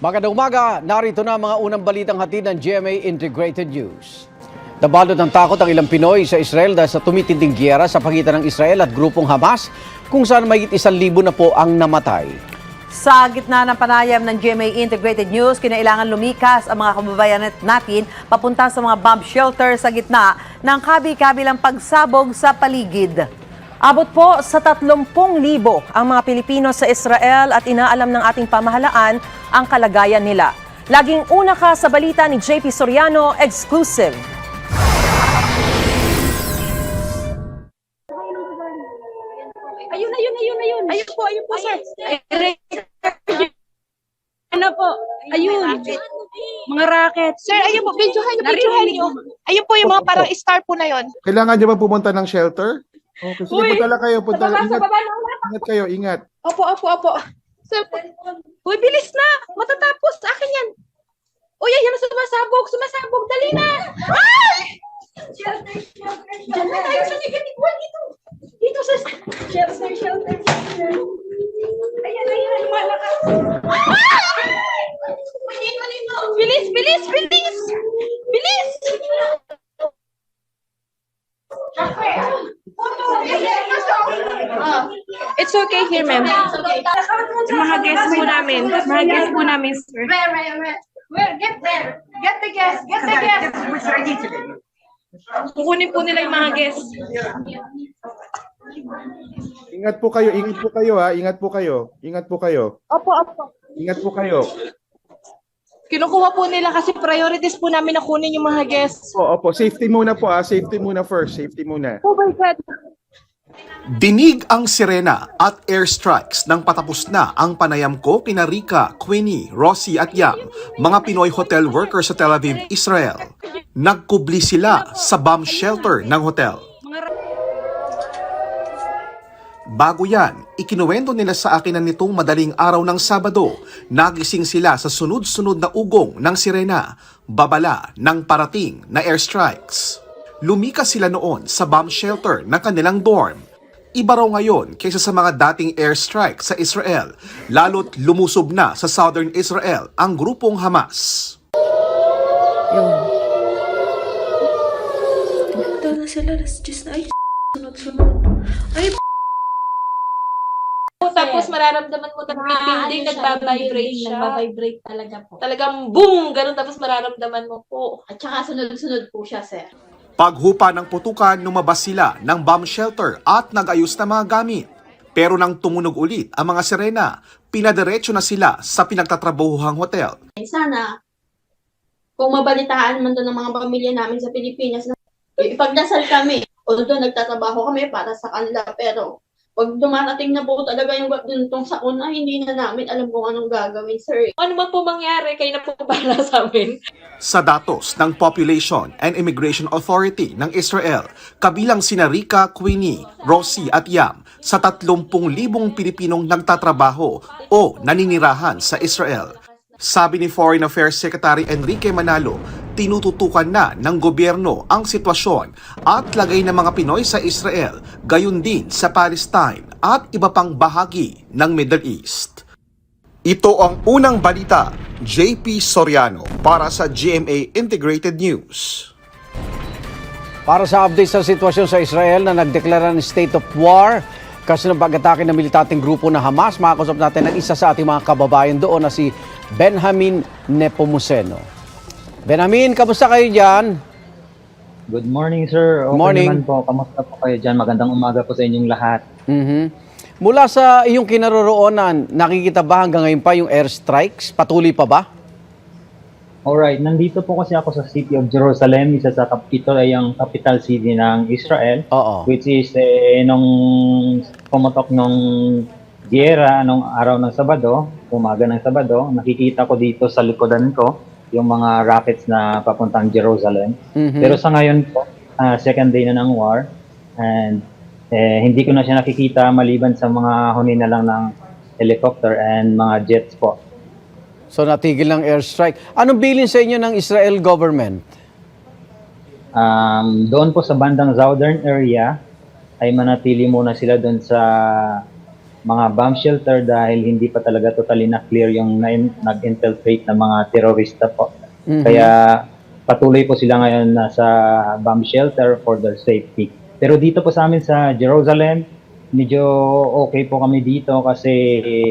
Magandang umaga, narito na mga unang balitang hatid ng GMA Integrated News. Nabalot ng takot ang ilang Pinoy sa Israel dahil sa tumitinding giyera sa pagitan ng Israel at grupong Hamas kung saan mayit isang libo na po ang namatay. Sa gitna ng panayam ng GMA Integrated News, kinailangan lumikas ang mga kababayan natin papunta sa mga bomb shelter sa gitna ng kabi-kabilang pagsabog sa paligid. Abot po sa 30,000 ang mga Pilipino sa Israel at inaalam ng ating pamahalaan ang kalagayan nila. Laging una ka sa balita ni JP Soriano, exclusive. Ayun, ayun, ayun, ayun. Ayun po, ayun po, sir. Ano po? Ayun. Mga racket. Sir, ayun po, videohan niyo, videohan niyo. niyo. Ayun po yung mga parang star po na yon. Kailangan niyo ba pumunta ng shelter? Okay, sige, Uy! punta lang kayo. Punta lang. sa Ingat, ingat kayo, ingat. Opo, opo, opo. Sir, Uy, bilis na. Matatapos. Akin yan. Uy, ayan na sumasabog. Sumasabog. Dali na. Ay! Diyan na tayo sa negative one dito. Dito sa shelter, shelter, shelter. Here, ma'am. Mga guests po namin. Mga guests po namin, sir. Where, where, where? Where? Get there. Get the guest. Get the guest. Kukunin po nila yung mga guests. Ingat po kayo, ingat po kayo ha. Ingat po kayo. Ingat po kayo. Opo, opo. Ingat po kayo. Kinukuha po nila kasi priorities po namin na kunin yung mga guests. Opo, opo. Safety muna po ha. Safety muna first. Safety muna. Oh my God. Dinig ang sirena at airstrikes nang patapos na ang panayam ko kina Rika, Queenie, Rosie at Yam, mga Pinoy hotel workers sa Tel Aviv, Israel. Nagkubli sila sa bomb shelter ng hotel. Bago yan, ikinuwento nila sa akin na nitong madaling araw ng Sabado, nagising sila sa sunod-sunod na ugong ng sirena, babala ng parating na airstrikes. Lumikas sila noon sa bomb shelter ng kanilang dorm. Iba raw ngayon kaysa sa mga dating airstrike sa Israel, lalo't lumusob na sa southern Israel ang grupong Hamas. Ito na sila, alas 10 na. Ay, sunod-sunod. Ay, Tapos mararamdaman mo talaga yung building, nagbabibrate siya. Nagbabibrate talaga po. Talagang boom! Ganun tapos mararamdaman mo po. At saka sunod-sunod po siya, sir. Paghupa ng putukan, lumabas sila ng bomb shelter at nag-ayos na mga gamit. Pero nang tumunog ulit ang mga sirena, pinadiretso na sila sa pinagtatrabahuhang hotel. Sana, kung mabalitaan man to ng mga pamilya namin sa Pilipinas, na, ipagdasal kami. Although nagtatrabaho kami para sa kanila, pero pag dumarating na po talaga yung ganitong sakon na hindi na namin alam kung anong gagawin, sir. Ano man po mangyari, kayo na po para sa amin. Sa datos ng Population and Immigration Authority ng Israel, kabilang sina Rika, Queenie, Rosie at Yam sa 30,000 Pilipinong nagtatrabaho o naninirahan sa Israel. Sabi ni Foreign Affairs Secretary Enrique Manalo, tinututukan na ng gobyerno ang sitwasyon at lagay ng mga Pinoy sa Israel, gayon din sa Palestine at iba pang bahagi ng Middle East. Ito ang unang balita, JP Soriano para sa GMA Integrated News. Para sa update sa sitwasyon sa Israel na nagdeklara ng state of war kasi ng pag-atake ng militanteng grupo na Hamas, makakusap natin ang isa sa ating mga kababayan doon na si Benjamin Nepomuceno. Benjamin, kamusta kayo dyan? Good morning, sir. Okay Morning. naman po. Kamusta po kayo dyan? Magandang umaga po sa inyong lahat. Mhm. Mula sa iyong kinaroroonan, nakikita ba hanggang ngayon pa yung airstrikes? Patuloy pa ba? Alright, nandito po kasi ako sa City of Jerusalem. Isa sa ito ay ang capital city ng Israel. Oo. Which is, eh, nung pumatok nung giyera, nung araw ng Sabado, umaga ng Sabado, nakikita ko dito sa likodan ko yung mga rockets na papuntang Jerusalem. Mhm. Pero sa ngayon po, ah, second day na ng war, and eh, hindi ko na siya nakikita maliban sa mga huni na lang ng helicopter and mga jets po. So natigil ng airstrike. Anong bilin sa inyo ng Israel government? Um, doon po sa bandang southern area, ay manatili muna sila doon sa mga bomb shelter dahil hindi pa talaga totally na clear yung na- nag-infiltrate ng mga terorista po. Kaya patuloy po sila ngayon nasa bomb shelter for their safety. Pero dito po sa amin sa Jerusalem, medyo okay po kami dito kasi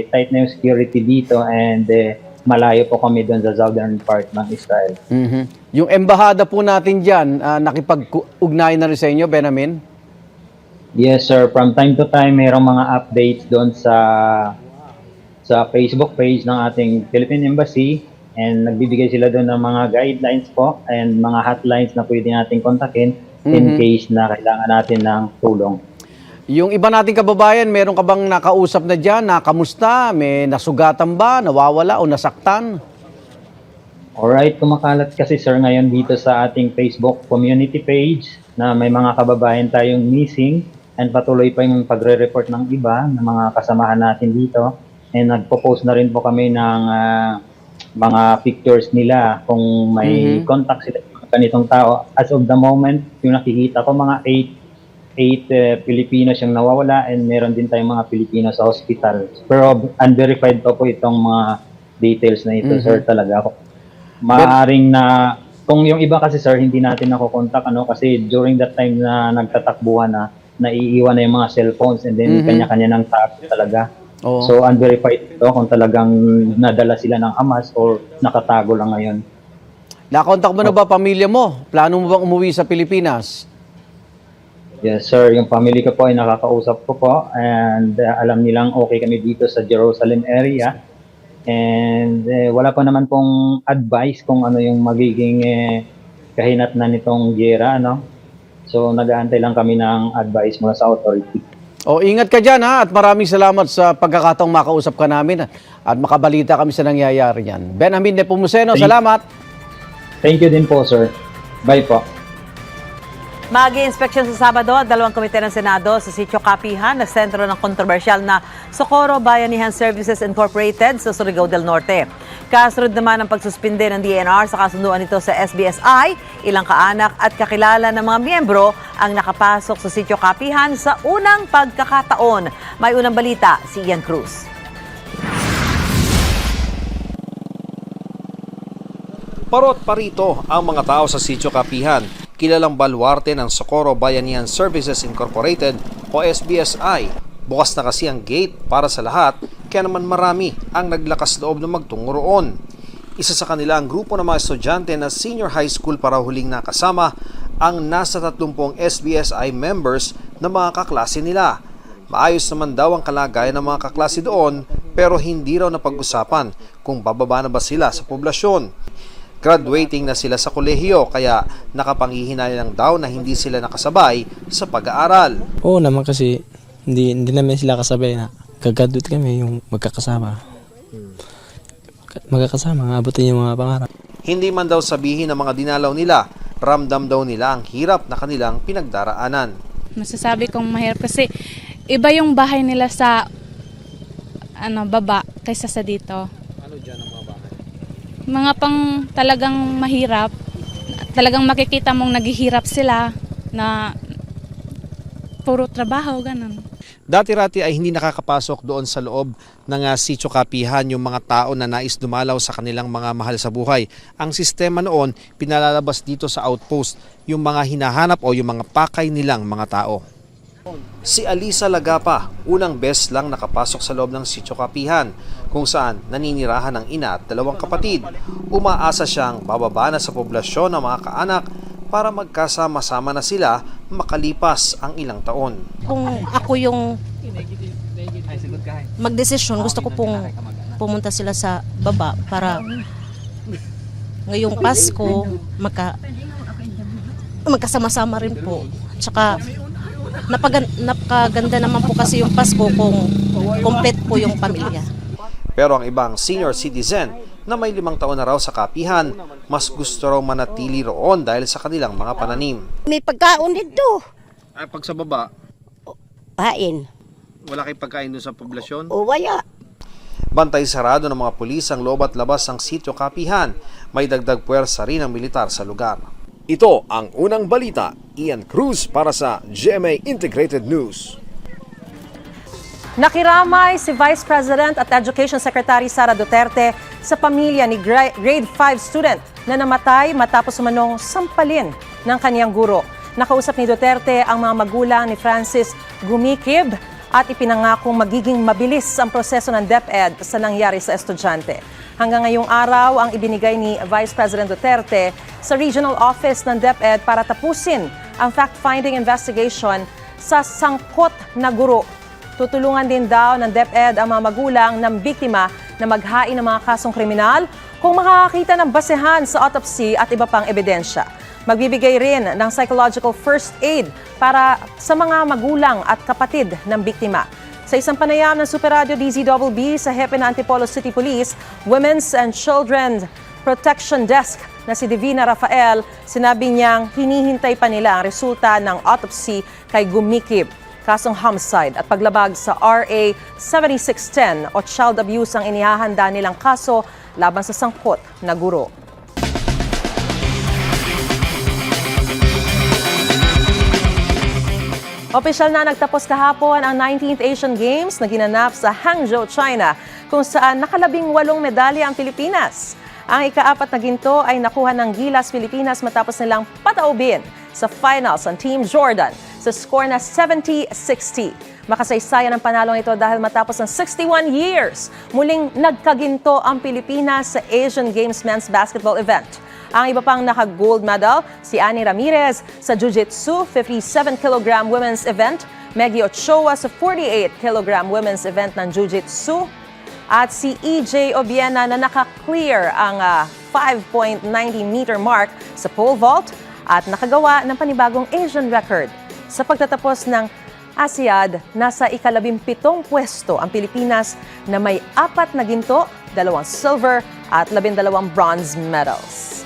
tight na yung security dito and eh, malayo po kami doon sa southern part ng Israel. Mhm. Yung embahada po natin dyan, ah, nakipag-ugnayan na rin sa inyo, Benjamin? Yes sir, from time to time mayroong mga updates doon sa sa Facebook page ng ating Philippine Embassy and nagbibigay sila doon ng mga guidelines po and mga hotlines na pwede nating kontakin in case na kailangan natin ng tulong. Yung iba nating kababayan, meron ka bang nakausap na dyan, nakamusta, may nasugatan ba, nawawala o nasaktan? Alright, kumakalat kasi sir ngayon dito sa ating Facebook community page na may mga kababayan tayong missing and patuloy pa yung pagre-report ng iba ng mga kasamahan natin dito and nagpo-post na rin po kami ng ah, mga pictures nila kung may Mhm. contact sila ganitong tao. As of the moment, yung nakikita ko mga 8 eight eh, Filipinos yung nawawala and meron din tayong mga Pilipino sa hospital. Pero unverified pa po itong mga details na ito, Mhm. sir, talaga ako. Maaring na kung yung iba kasi sir hindi natin nakokontak ano kasi during that time na nagtatakbuhan na naiiwan na yung mga cellphones and then Mhm. kanya-kanya ng tago talaga. Oo. So unverified ito kung talagang nadala sila ng Hamas or nakatago lang ngayon. Nakontak mo na ba pamilya mo? Plano mo bang umuwi sa Pilipinas? Yes sir, yung family ko po ay nakakausap ko po and uh, alam nilang okay kami dito sa Jerusalem area. And eh, wala pa naman pong advice kung ano yung magiging eh, kahinat na nitong gera, ano. So nag-aantay lang kami ng advice mula sa authority. O ingat ka dyan ha at maraming salamat sa pagkakataong makausap ka namin at makabalita kami sa nangyayari yan. Benjamin Nepomuceno, salamat. Thank you din po sir. Bye po. Mag-inspeksyon sa Sabado ang dalawang komite ng Senado sa Sitio Kapihan na sentro ng kontrobersyal na Socorro Bayanihan Services Incorporated sa Surigao del Norte. Kasunod naman ang pagsuspinde ng DNR sa kasunduan nito sa SBSI, ilang kaanak at kakilala ng mga miyembro ang nakapasok sa Sitio Kapihan sa unang pagkakataon. May unang balita si Ian Cruz. Parot parito ang mga tao sa Sitio Kapihan, kilalang baluarte ng Socorro Bayanihan Services Incorporated o SBSI. Bukas na kasi ang gate para sa lahat, kaya naman marami ang naglakas loob na magtungo roon. Isa sa kanila ang grupo ng mga estudyante na senior high school para huling nakasama ang nasa 30 SBSI members na mga kaklase nila. Maayos naman daw ang kalagayan ng mga kaklase doon pero hindi raw napag-usapan kung bababa na ba sila sa poblasyon. Graduating na sila sa kolehiyo kaya nakapanghihinay lang daw na hindi sila nakasabay sa pag-aaral. Oo naman kasi hindi hindi namin sila kasabay na gagadot kami yung magkakasama. Magkakasama, abutin yung mga pangarap. Hindi man daw sabihin ng mga dinalaw nila, ramdam daw nila ang hirap na kanilang pinagdaraanan. Masasabi kong mahirap kasi iba yung bahay nila sa ano baba kaysa sa dito. Ano dyan ang mga bahay? Mga pang talagang mahirap. Talagang makikita mong naghihirap sila na puro trabaho ganun. Dati-rati ay hindi nakakapasok doon sa loob ng uh, sitio kapihan yung mga tao na nais dumalaw sa kanilang mga mahal sa buhay. Ang sistema noon, pinalalabas dito sa outpost yung mga hinahanap o yung mga pakay nilang mga tao. Si Alisa Lagapa, unang best lang nakapasok sa loob ng sitio kapihan kung saan naninirahan ng ina at dalawang kapatid. Umaasa siyang bababa na sa poblasyon ng mga kaanak para magkasama-sama na sila makalipas ang ilang taon. Kung ako yung magdesisyon, gusto ko pong pumunta sila sa baba para ngayong Pasko magka magkasama-sama rin po. Tsaka napagan, napakaganda naman po kasi yung Pasko kung complete po yung pamilya. Pero ang ibang senior citizen na may limang taon na raw sa kapihan, mas gusto raw manatili roon dahil sa kanilang mga pananim. May pagkaon dito. Ay, pag sa baba, Pain. wala kayong pagkain doon sa poblasyon? O waya. Bantay sarado ng mga pulis ang loob at labas ng sitio kapihan. May dagdag puwersa rin ang militar sa lugar. Ito ang unang balita. Ian Cruz para sa GMA Integrated News. Nakiramay si Vice President at Education Secretary Sara Duterte sa pamilya ni gra- grade 5 student na namatay matapos umanong sampalin ng kaniyang guro. Nakausap ni Duterte ang mga magulang ni Francis Gumikib at ipinangakong magiging mabilis ang proseso ng DepEd sa nangyari sa estudyante. Hanggang ngayong araw ang ibinigay ni Vice President Duterte sa Regional Office ng DepEd para tapusin ang fact-finding investigation sa sangkot na guro Tutulungan din daw ng DepEd ang mga magulang ng biktima na maghain ng mga kasong kriminal kung makakakita ng basehan sa autopsy at iba pang ebidensya. Magbibigay rin ng psychological first aid para sa mga magulang at kapatid ng biktima. Sa isang panayam ng Super Radio DZWB sa hepe ng Antipolo City Police, Women's and Children's Protection Desk na si Divina Rafael, sinabi niyang hinihintay pa nila ang resulta ng autopsy kay Gumikib kasong homicide at paglabag sa RA 7610 o child abuse ang inihahanda nilang kaso laban sa sangkot na guro. Opisyal na nagtapos kahapon ang 19th Asian Games na ginanap sa Hangzhou, China, kung saan nakalabing walong medalya ang Pilipinas. Ang ikaapat na ginto ay nakuha ng Gilas Pilipinas matapos nilang pataubin sa finals ang Team Jordan sa score na 70-60. Makasaysayan ang panalong ito dahil matapos ng 61 years, muling nagkaginto ang Pilipinas sa Asian Games men's basketball event. Ang iba pang naka-gold medal, si Annie Ramirez sa Jiu-Jitsu 57 kg women's event, Maggie Ochoa sa 48 kg women's event ng Jiu-Jitsu, at si EJ Obiena na naka-clear ang ah, 5.90 meter mark sa pole vault at nakagawa ng panibagong Asian record. Sa pagtatapos ng ASEAD, nasa ikalabimpitong pwesto ang Pilipinas na may apat na ginto, dalawang silver at labindalawang bronze medals.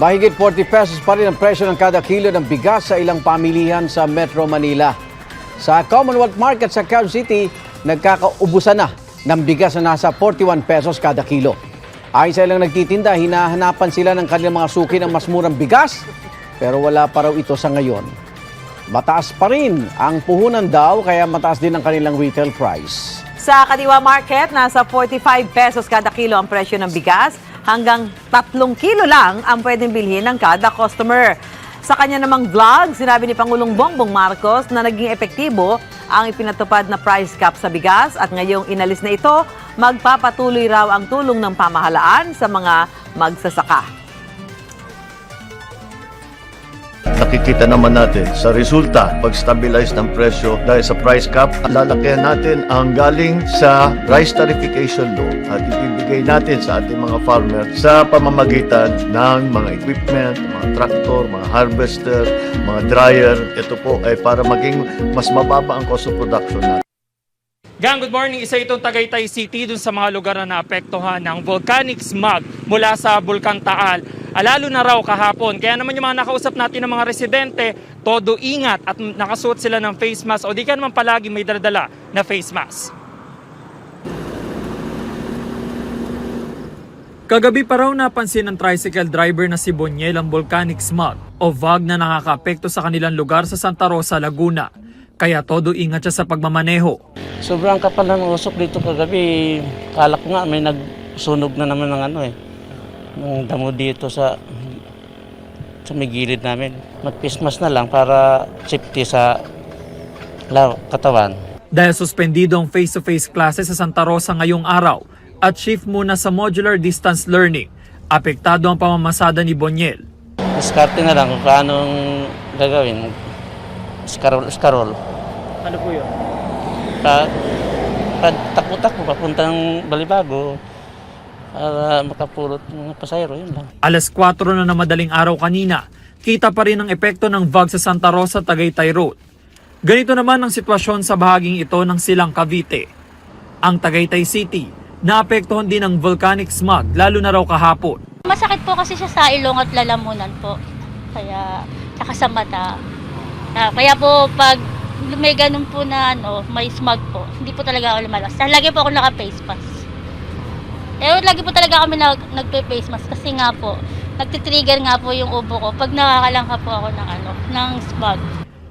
Mahigit 40 pesos pa rin ang presyo ng kada kilo ng bigas sa ilang pamilihan sa Metro Manila. Sa Commonwealth Market sa Quezon City, nagkakaubusan na ng bigas na nasa 41 pesos kada kilo. Ayon sa ilang nagtitinda, hinahanapan sila ng kanilang mga suki ng mas murang bigas, pero wala pa raw ito sa ngayon. Mataas pa rin ang puhunan daw, kaya mataas din ang kanilang retail price. Sa Kadiwa Market, nasa 45 pesos kada kilo ang presyo ng bigas. Hanggang 3 kilo lang ang pwedeng bilhin ng kada customer. Sa kanya namang vlog, sinabi ni Pangulong Bongbong Marcos na naging epektibo ang ipinatupad na price cap sa bigas at ngayong inalis na ito, magpapatuloy raw ang tulong ng pamahalaan sa mga magsasaka. Nakikita naman natin sa resulta, pag-stabilize ng presyo dahil sa price cap, lalakyan natin ang galing sa rice tarification law at ibibigay natin sa ating mga farmer sa pamamagitan ng mga equipment, mga tractor, mga harvester, mga dryer. Ito po ay para maging mas mababa ang cost of production natin. Gang, good morning. Isa itong Tagaytay City dun sa mga lugar na naapektuhan ng volcanic smog mula sa Bulkang Taal. Alalo na raw kahapon. Kaya naman yung mga nakausap natin ng mga residente, todo ingat at nakasuot sila ng face mask o di ka naman palagi may daladala na face mask. Kagabi pa raw napansin ng tricycle driver na si Bonyel ang volcanic smog o VAG na nakakaapekto sa kanilang lugar sa Santa Rosa, Laguna. Kaya todo ingat siya sa pagmamaneho. Sobrang kapal ng usok dito kagabi. Kala ko nga may nagsunog na naman ng ano eh. Ng damo dito sa sa may gilid namin. Mag-pismas na lang para safety sa katawan. Dahil suspendido ang face-to-face classes sa Santa Rosa ngayong araw at shift muna sa modular distance learning, apektado ang pamamasada ni Bonyel. Diskarte na lang kung paano gagawin. Skarol, skarol. Ano po yun? Pa, pa, takbo-takbo papuntang Balibago para makapulot ng pasayro. Yun lang. Alas 4 na na madaling araw kanina, kita pa rin ang epekto ng VAG sa Santa Rosa, Tagaytay Road. Ganito naman ang sitwasyon sa bahaging ito ng Silang Cavite. Ang Tagaytay City, naapektuhan din ng volcanic smog lalo na raw kahapon. Masakit po kasi siya sa ilong at lalamunan po. Kaya, tsaka sa mata. Ah, kaya po, pag may ganun po na ano, may smog po, hindi po talaga ako lumalabas. Lagi po ako naka-face mask. Eh, lagi po talaga kami nag, nagpe-face mask kasi nga po, nagtitrigger nga po yung ubo ko pag nakakalangka po ako ng ano, ng smog.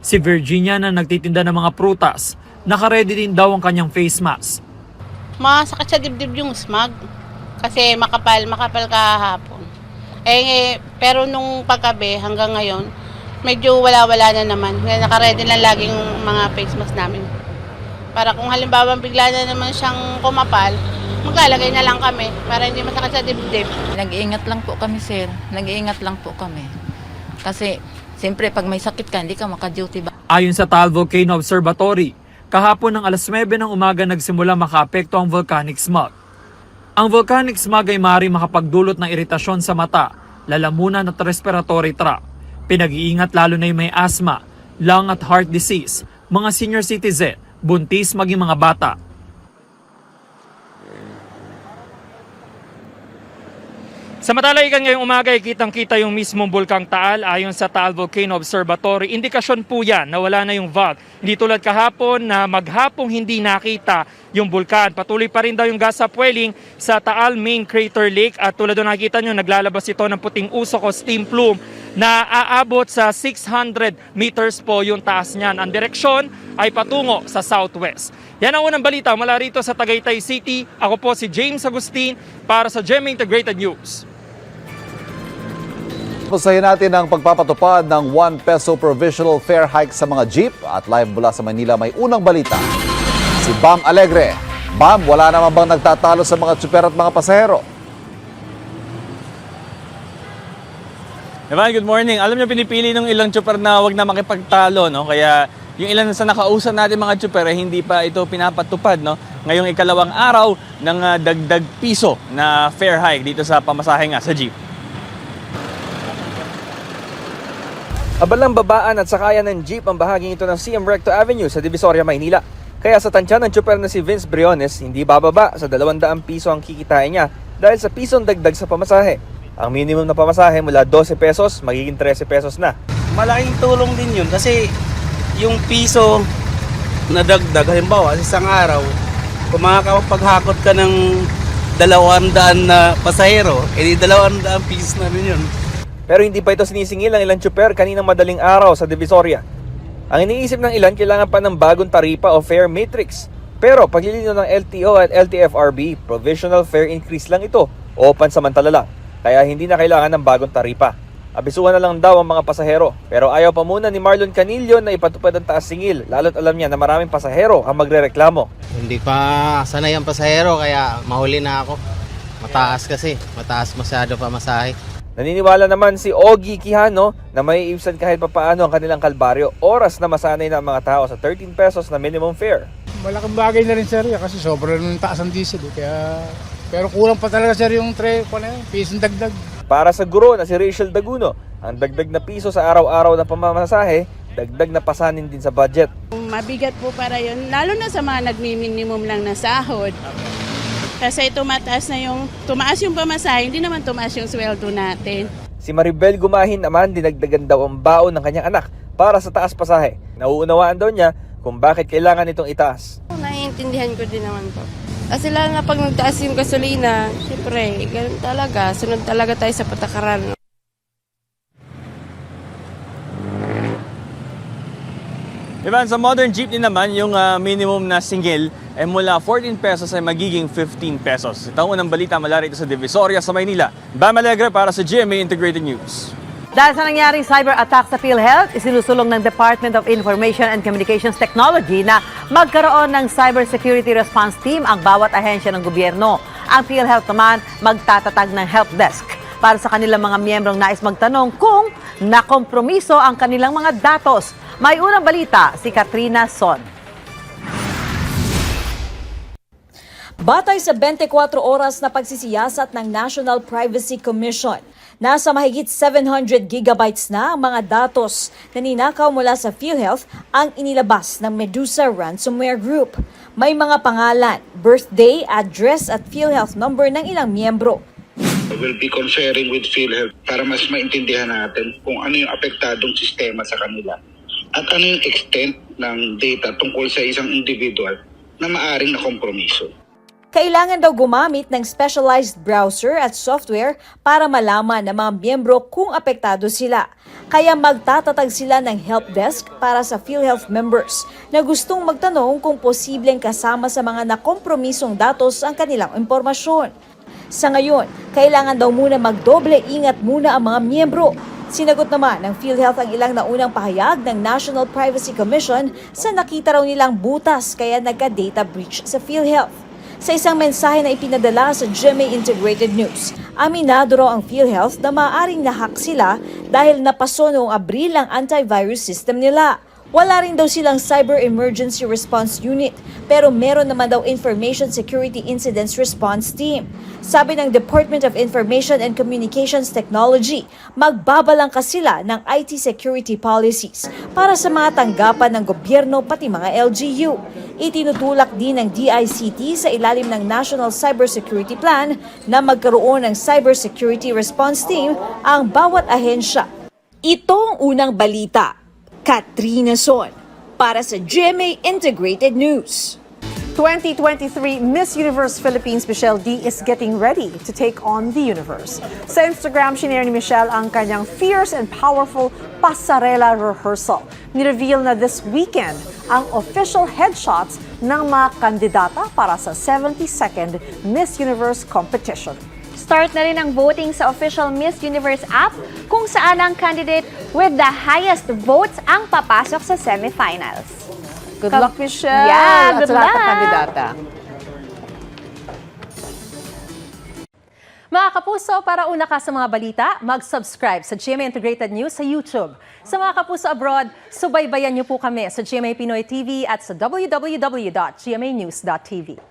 Si Virginia na nagtitinda ng mga prutas, nakaredy din daw ang kanyang face mask. Masakit sa dibdib yung smog. Kasi makapal, makapal kahapon. Eh, eh, pero nung paggabi hanggang ngayon, medyo wala-wala na naman. Kaya Nakaready lang laging mga face mask namin. Para kung halimbawa bigla na naman siyang kumapal, maglalagay na lang kami para hindi masakit sa dibdib. Nag-iingat lang po kami, sir. Nag-iingat lang po kami. Kasi, siyempre, pag may sakit ka, hindi ka maka-duty ba? Ayon sa Taal Volcano Observatory, kahapon ng alas 9 ng umaga nagsimula makaapekto ang volcanic smog. Ang volcanic smog ay maaaring makapagdulot ng iritasyon sa mata, lalamunan at respiratory tract. Pinag-iingat lalo na yung may asthma, lung at heart disease, mga senior citizen, buntis maging mga bata. Sa matalaikan ngayong umaga kitang-kita yung mismong bulkang Taal ayon sa Taal Volcano Observatory. Indikasyon po yan na wala na yung valve. Hindi tulad kahapon na maghapong hindi nakita yung bulkan. Patuloy pa rin daw yung gas upwelling sa Taal Main Crater Lake at tulad na nakita nyo, naglalabas ito ng puting usok o steam plume na aabot sa 600 meters po yung taas niyan. Ang direksyon ay patungo sa southwest. Yan ang unang balita mula rito sa Tagaytay City. Ako po si James Agustin para sa GMA Integrated News. Pusahin natin ang pagpapatupad ng 1 peso provisional fare hike sa mga jeep at live mula sa Manila may unang balita. Si Bam Alegre. Bam, wala naman bang nagtatalo sa mga tsuper at mga pasahero? Evan, good morning. Alam niyo, pinipili ng ilang tsuper na wag na makipagtalo, no? Kaya yung ilan sa nakausap natin mga tsuper, eh, hindi pa ito pinapatupad, no? Ngayong ikalawang araw ng ah, dagdag piso na fare hike dito sa pamasahe nga sa jeep. Abalang babaan at sakayan ng jeep ang bahaging ito ng CM Recto Avenue sa Divisoria, Maynila. Kaya sa tansya ng tsuper na si Vince Briones, hindi bababa sa 200 piso ang kikitain niya dahil sa pisong dagdag sa pamasahe. Ang minimum na pamasahe mula 12 pesos magiging 13 pesos na. Malaking tulong din yun kasi yung piso na dagdag, halimbawa sa isang araw, kung makakapaghakot ka ng dalawang daan na pasahero, edi dalawang daan piso na rin yun. Pero hindi pa ito sinisingil ng ilang tsuper kaninang madaling araw sa Divisoria. Ang iniisip ng ilan kailangan pa ng bagong taripa o fare matrix. Pero paglilino ng LTO at LTFRB, provisional fare increase lang ito o pansamantala lang. Kaya hindi na kailangan ng bagong taripa. Abisuhan na lang daw ang mga pasahero. Pero ayaw pa muna ni Marlon Canillo na ipatupad ang taas singil lalo't alam niya na maraming pasahero ang magrereklamo. Hindi pa sanay ang pasahero kaya mahuli na ako. Mataas kasi, mataas masyado pa masahe. Naniniwala naman si Ogie Quijano na may ibsan kahit papaano ang kanilang kalbaryo oras na masanay na ang mga tao sa 13 pesos na minimum fare. Malaking bagay na rin sir eh, kasi sobrang taas ang diesel eh. Kaya, pero kulang pa talaga sir yung tre, yun, pisong dagdag. Para sa guro na si Rachel Daguno, ang dagdag na piso sa araw-araw na pamamasahe, dagdag na pasanin din sa budget. Mabigat po para yun, lalo na sa mga nagmi-minimum lang na sahod. Kasi tumataas na yung, tumaas yung pamasahe, hindi naman tumaas yung sweldo natin. Si Maribel Gumahin naman dinagdagan daw ang baon ng kanyang anak para sa taas pasahe. Nauunawaan daw niya kung bakit kailangan itong itaas. Naiintindihan ko din naman po. Kasi lalo na pag nagtaas yung gasolina, syempre, ganun talaga. Sunod talaga tayo sa patakaran. Evan, sa modern jeepney naman, yung ah, minimum na singil ay mula 14 pesos ay magiging 15 pesos. Ito ang unang balita mula rito sa Divisoria sa Maynila. Bam Alegre para sa GMA Integrated News. Dahil sa nangyaring cyber attack sa PhilHealth, isinusulong ng Department of Information and Communications Technology na magkaroon ng cybersecurity response team ang bawat ahensya ng gobyerno. Ang PhilHealth naman magtatatag ng help desk para sa kanilang mga miyembrong nais magtanong kung nakompromiso ang kanilang mga datos. May unang balita si Katrina Son. Batay sa 24 oras na pagsisiyasat ng National Privacy Commission, nasa mahigit 700 gigabytes na ang mga datos na ninakaw mula sa PhilHealth ang inilabas ng Medusa Ransomware Group. May mga pangalan, birthday, address at PhilHealth number ng ilang miyembro. will be conferring with PhilHealth para mas maintindihan natin kung ano yung apektadong sistema sa kanila at ano yung extent ng data tungkol sa isang individual na maaring na kompromiso. Kailangan daw gumamit ng specialized browser at software para malaman ng mga miyembro kung apektado sila. Kaya magtatatag sila ng help desk para sa PhilHealth members na gustong magtanong kung posibleng kasama sa mga nakompromisong datos ang kanilang impormasyon. Sa ngayon, kailangan daw muna magdoble ingat muna ang mga miyembro. Sinagot naman ng PhilHealth ang ilang naunang pahayag ng National Privacy Commission sa nakita raw nilang butas kaya nagka-data breach sa PhilHealth. Sa isang mensahe na ipinadala sa GMA Integrated News, aminado raw ang PhilHealth na maaaring nahack sila dahil napaso noong Abril ang antivirus system nila. Wala rin daw silang Cyber Emergency Response Unit, pero meron naman daw Information Security Incidents Response Team. Sabi ng Department of Information and Communications Technology, magbabalangkas sila ng IT security policies para sa mga tanggapan ng gobyerno pati mga LGU. Itinutulak din ng DICT sa ilalim ng National Cybersecurity Plan na magkaroon ng Cybersecurity Response Team ang bawat ahensya. Ito ang unang balita. Katrina Son para sa GMA Integrated News. 2023 Miss Universe Philippines Michelle D is getting ready to take on the universe. Sa Instagram, shinare ni Michelle ang kanyang fierce and powerful pasarela rehearsal. Nireveal na this weekend ang official headshots ng mga kandidata para sa 72nd Miss Universe competition. Start na rin ang voting sa official Miss Universe app kung saan ang candidate with the highest votes ang papasok sa semifinals. Good luck, Michelle! Yeah, at good sa lahat ng luck! kandidata. Mga kapuso, para una ka sa mga balita, mag-subscribe sa GMA Integrated News sa YouTube. Sa mga kapuso abroad, subaybayan niyo po kami sa GMA Pinoy TV at sa www.gmanews.tv.